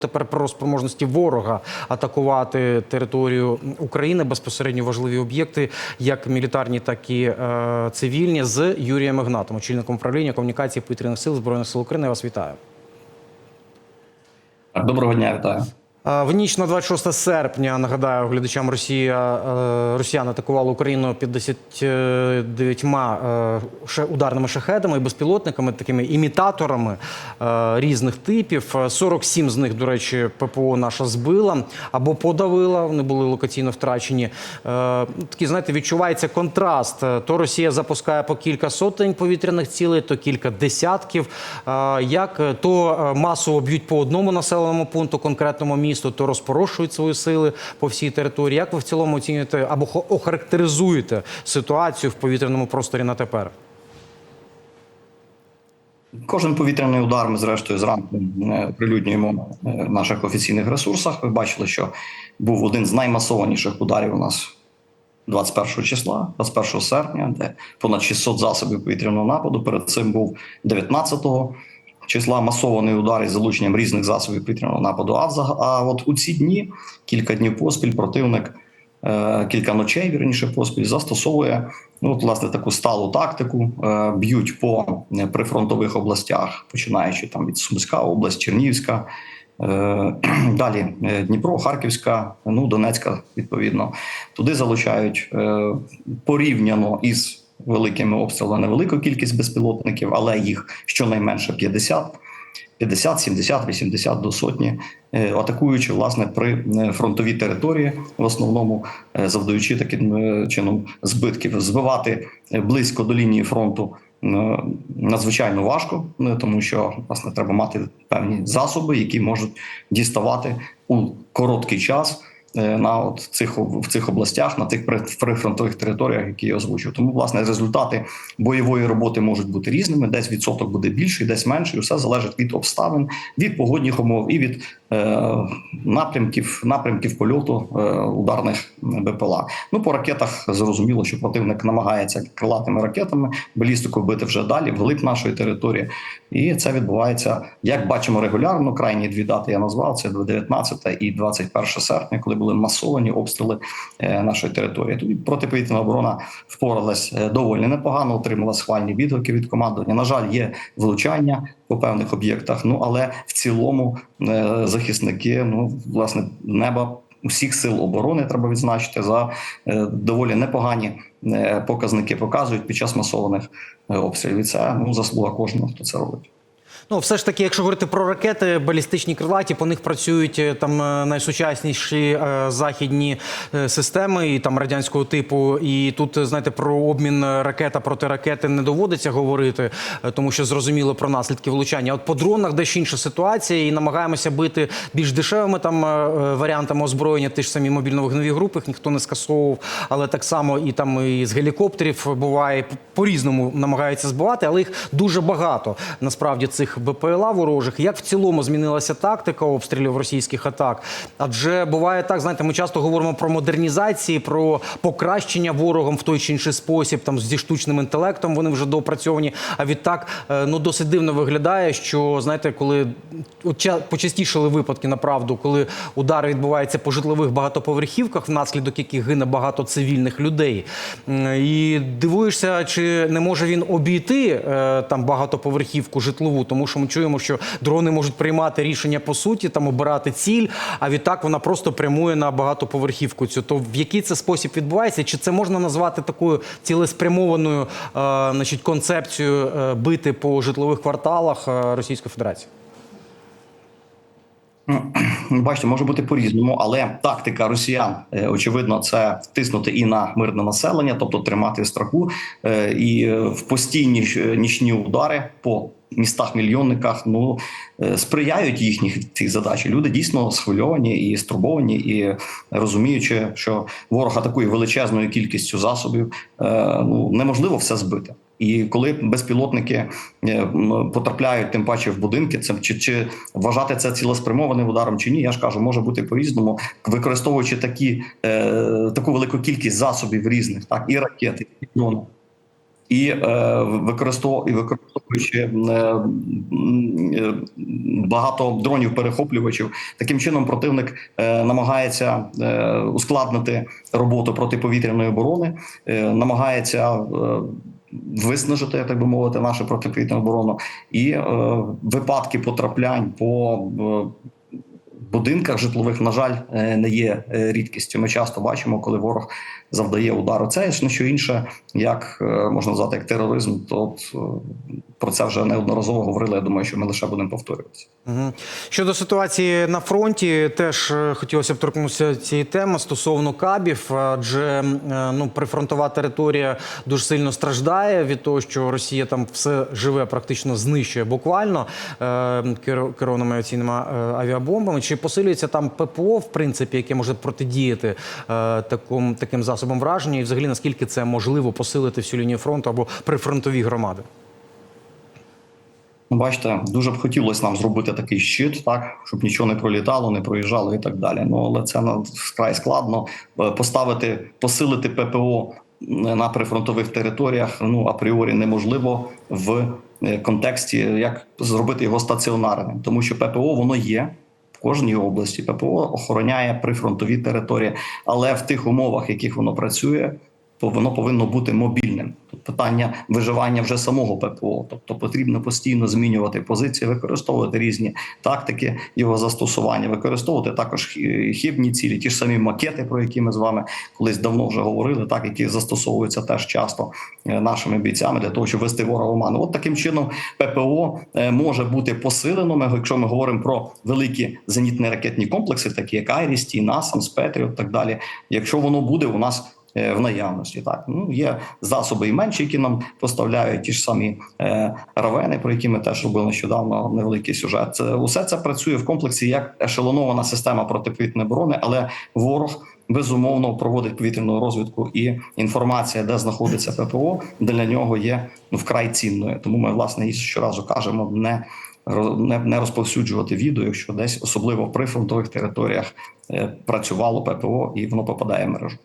Тепер про спроможності ворога атакувати територію України безпосередньо важливі об'єкти, як мілітарні, так і е, цивільні, з Юрієм Ігнатом, очільником управління комунікації повітряних сил збройних сил України. Я вас вітаю. Доброго дня, вітаю. Е, В ніч на 26 серпня нагадаю глядачам Росія е, Росіян атакували Україну 59 е, ударними шахедами і безпілотниками, такими імітаторами різних типів. Е, 47 з них, до речі, ППО наша збила або подавила. Вони були локаційно втрачені. Такий, знаєте, відчувається контраст. То Росія запускає по кілька сотень повітряних цілей, то кілька десятків. Як то масово б'ють по одному населеному пункту, конкретному місту, то розпорошують свої сили по всій території. Як ви в цілому оцінюєте або охарактеризуєте ситуацію в повітряному просторі на тепер? Кожен повітряний удар ми, зрештою, зранку е, оприлюднюємо е, в наших офіційних ресурсах. Ви бачили, що був один з наймасованіших ударів у нас 21 числа, 21 серпня, де понад 600 засобів повітряного нападу. Перед цим був 19 числа масований удар із залученням різних засобів повітряного нападу. А, от у ці дні, кілька днів поспіль, противник е, кілька ночей, вірніше поспіль, застосовує ну, от, власне таку сталу тактику. Е, б'ють по е, прифронтових областях, починаючи там від Сумська область, Чернігівська. е, Далі Дніпро, Харківська, ну Донецька, відповідно, туди залучають порівняно із великими обстрілами невелику кількість безпілотників, але їх щонайменше 50. 50, 70, 80 до сотні, е, атакуючи власне при е, фронтовій території, в основному е, завдаючи таким чином збитків, збивати близько до лінії фронту. Надзвичайно важко, тому що власне треба мати певні засоби, які можуть діставати у короткий час на от цих в цих областях, на тих при- прифронтових територіях, які я озвучив. Тому власне результати бойової роботи можуть бути різними. Десь відсоток буде більший, десь менший. Все залежить від обставин, від погодних умов і від е, напрямків напрямків польоту е, ударних БПЛА. Ну по ракетах зрозуміло, що противник намагається крилатими ракетами балістику бити вже далі, вглиб нашої території, і це відбувається, як бачимо, регулярно. Крайні дві дати я назвав це 19 і 21 серпня, коли були масовані обстріли е, нашої території. Тут протиповітряна оборона впоралась е, доволі непогано, отримала схвальні відгуки від командування. На жаль, є влучання по певних об'єктах. Ну але в цілому е, захисники, ну власне, неба. Усіх сил оборони треба відзначити за доволі непогані показники показують під час масованих обстрілів. І це ну заслуга кожного, хто це робить. Ну, все ж таки, якщо говорити про ракети, балістичні крилаті, по них працюють е, там е, найсучасніші е, західні е, системи і там радянського типу. І тут, е, знаєте, про обмін ракета проти ракети не доводиться говорити, тому що зрозуміло про наслідки влучання. От по дронах дещо інша ситуація, і намагаємося бити більш дешевими там е, варіантами озброєння. Ті ж самі мобільно-вогневі групи, їх ніхто не скасовував, але так само і там і з гелікоптерів буває по-різному намагаються збивати, але їх дуже багато насправді цих БПЛА ворожих. Як в цілому змінилася тактика обстрілів російських атак? Адже буває так, знаєте, ми часто говоримо про модернізації, про покращення ворогом в той чи інший спосіб, там зі штучним інтелектом вони вже доопрацьовані. А відтак, е, ну досить дивно виглядає, що знаєте, коли почастішали випадки направду, коли удари відбуваються по житлових багатоповерхівках, внаслідок яких гине багато цивільних людей. І дивуєшся, чи не може він обійти е, там багатоповерхівку житлову, тому що ми чуємо, що дрони можуть приймати рішення по суті, там обирати ціль, а відтак вона просто прямує на багатоповерхівку. Цю то в який це спосіб відбувається? Чи це можна назвати такою цілеспрямованою е, значить, концепцією е, бити по житлових кварталах е, Російської Федерації? Ну, Бачите, може бути по-різному, але тактика росіян, е, очевидно, це втиснути і на мирне населення, тобто тримати страху, е, і в постійні нічні удари по містах мільйонниках ну е, сприяють їхніх цих задач. Люди дійсно схвильовані і стурбовані, і розуміючи, що ворог атакує величезною кількістю засобів, е, ну неможливо все збити. І коли безпілотники е, потрапляють тим паче в будинки, це чи, чи вважати це цілеспрямованим ударом чи ні, я ж кажу, може бути по-різному, використовуючи такі, е, таку велику кількість засобів різних, так і ракети, і дрони. І е, і використовуючи е, е, багато дронів перехоплювачів, таким чином противник намагається ускладнити роботу протиповітряної оборони, намагається виснажити, так би мовити, нашу протиповітряну оборону, і випадки потраплянь по будинках житлових, на жаль, е, не є е, рідкістю. Ми часто бачимо, коли ворог завдає удару. Це ж не що інше, як е, можна назвати як тероризм. То от, про це вже неодноразово говорили. Я думаю, що ми лише будемо повторюватися. Мгм. Щодо ситуації на фронті, теж е, хотілося б торкнутися цієї теми стосовно кабів, адже е, ну прифронтова територія дуже сильно страждає від того, що Росія там все живе, практично знищує буквально е, керо- керованими авіаційними е, авіабомбами. Чи посилюється там ППО, в принципі, яке може протидіяти таким, таким засобам враження, і взагалі наскільки це можливо посилити всю лінію фронту або прифронтові громади? Ну, бачите, дуже б хотілося нам зробити такий щит, так щоб нічого не пролітало, не проїжджало і так далі. Ну але це вкрай складно Е, поставити, посилити ППО на прифронтових територіях. Ну апріорі неможливо в е, контексті, як зробити його стаціонарним, тому що ППО воно є. В кожній області ППО охороняє прифронтові території, але в тих умовах, в яких воно працює, воно повинно бути мобільним. Питання виживання вже самого ППО. Тобто потрібно постійно змінювати позиції, використовувати різні тактики його застосування, використовувати також хі- хибні цілі, ті ж самі макети, про які ми з вами колись давно вже говорили, так які застосовуються теж часто е, нашими бійцями для того, щоб вести ворога в оману. От таким чином ППО е, може бути посилено. Ми, якщо ми говоримо про великі зенітні ракетні комплекси, такі як Айріс, Насамс, Петріот, так далі. Якщо воно буде у нас в наявності. Так ну є засоби і менші, які нам поставляють ті ж самі е, равени, про які ми теж робили нещодавно невеликий сюжет. Це усе це працює в комплексі як ешелонована система протиповітряної оборони, але ворог. Безумовно проводить повітряну розвідку і інформація, де знаходиться ППО, для нього є ну, вкрай цінною. Тому ми власне і щоразу кажемо не не, не розповсюджувати відео, якщо десь особливо в прифронтових територіях е, працювало ППО і воно попадає в мережу.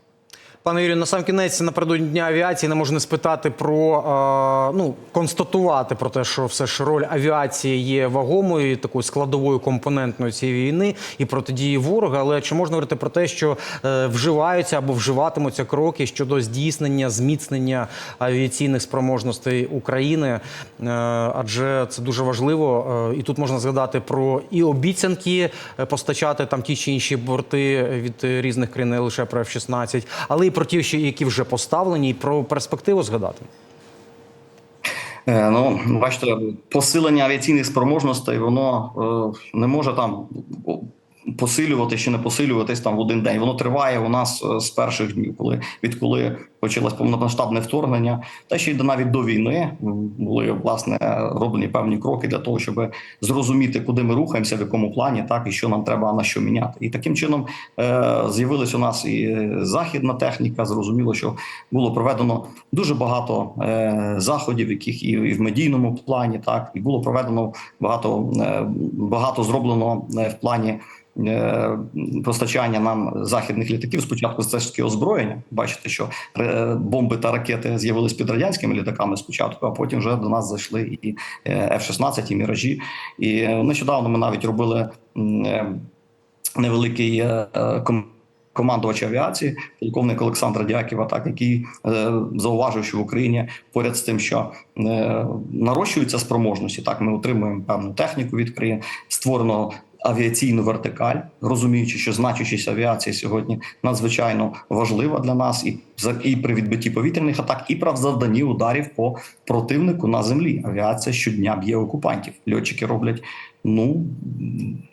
Пане Юрію, на сам кінець напередодні дня авіації не можу не спитати про е, ну констатувати про те, що все ж роль авіації є вагомою такою складовою компонентною цієї війни і протидії ворога. Але чи можна говорити про те, що е, вживаються або вживатимуться кроки щодо здійснення зміцнення авіаційних спроможностей України? Е, адже це дуже важливо, і тут можна згадати про і обіцянки постачати там ті чи інші борти від різних країн, не лише про F-16, але і про ті, які вже поставлені, і про перспективу згадати. Е, Ну, бачите, посилення авіаційних спроможностей воно е, не може там посилювати чи не посилюватись там в один день. Воно триває у нас е, з перших днів, коли відколи почалось повномасштабне вторгнення, та ще й навіть до війни були власне роблені певні кроки для того, щоб зрозуміти, куди ми рухаємося, в якому плані, так і що нам треба на що міняти. І таким чином е, з'явилась у нас і західна техніка. Зрозуміло, що було проведено дуже багато е, заходів, яких і, і в медійному плані, так і було проведено багато, е, багато зроблено е, в плані. Е, Постачання нам західних літаків спочатку це ж таки озброєння. Бачите, що е, бомби та ракети з'явились під радянськими літаками спочатку, а потім вже до нас зайшли і е, F-16, і міражі. І е, нещодавно ми навіть робили е, невеликий е, е, ком- командувач авіації, полковник Олександр Дяківа, так який е, зауважив, що в Україні поряд з тим, що е, нарощуються спроможності, так ми отримуємо певну техніку від країн, створено. Авіаційну вертикаль, розуміючи, що значущість авіації сьогодні надзвичайно важлива для нас, і і при відбитті повітряних атак, і при завданні ударів по противнику на землі. Авіація щодня б'є окупантів. Льотчики роблять ну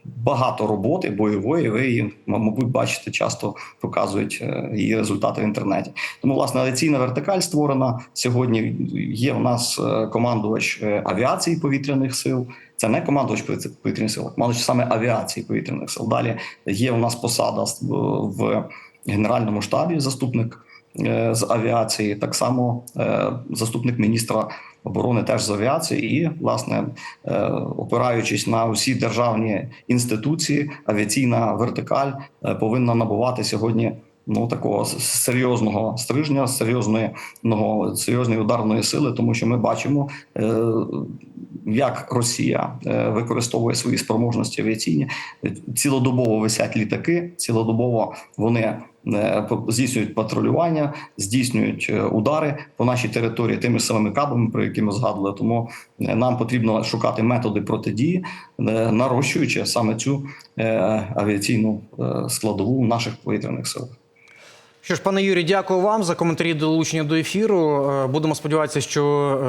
багато роботи бойової. Ви мабуть, бачите, часто показують е, її результати в інтернеті. Тому власне авіаційна вертикаль створена сьогодні. Є у нас е, командувач е, авіації повітряних сил. Це не командувач повітряних сил, командувач саме авіації повітряних сил. Далі є у нас посада в генеральному штабі, заступник е, з авіації, так само е, заступник міністра оборони теж з авіації, і власне е, опираючись на усі державні інституції, авіаційна вертикаль повинна набувати сьогодні ну такого серйозного стрижня, серйозної ну, серйозної ударної сили, тому що ми бачимо, е, як Росія е, використовує свої спроможності авіаційні. Цілодобово висять літаки, цілодобово вони е, здійснюють патрулювання, здійснюють удари по нашій території тими самими кабами, про які ми згадували. Тому нам потрібно шукати методи протидії, нарощуючи саме цю авіаційну складову наших повітряних сил. Що ж, пане Юрій, дякую вам за коментарі долучення до ефіру. Е, Будемо сподіватися, що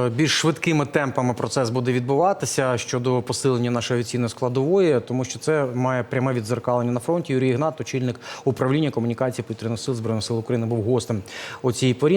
е, більш швидкими темпами процес буде відбуватися щодо посилення нашої авіаційної складової, тому що це має пряме відзеркалення на фронті. Юрій Ігнат, очільник управління комунікації повітряних сил збройних сил України, був гостем у цій порі.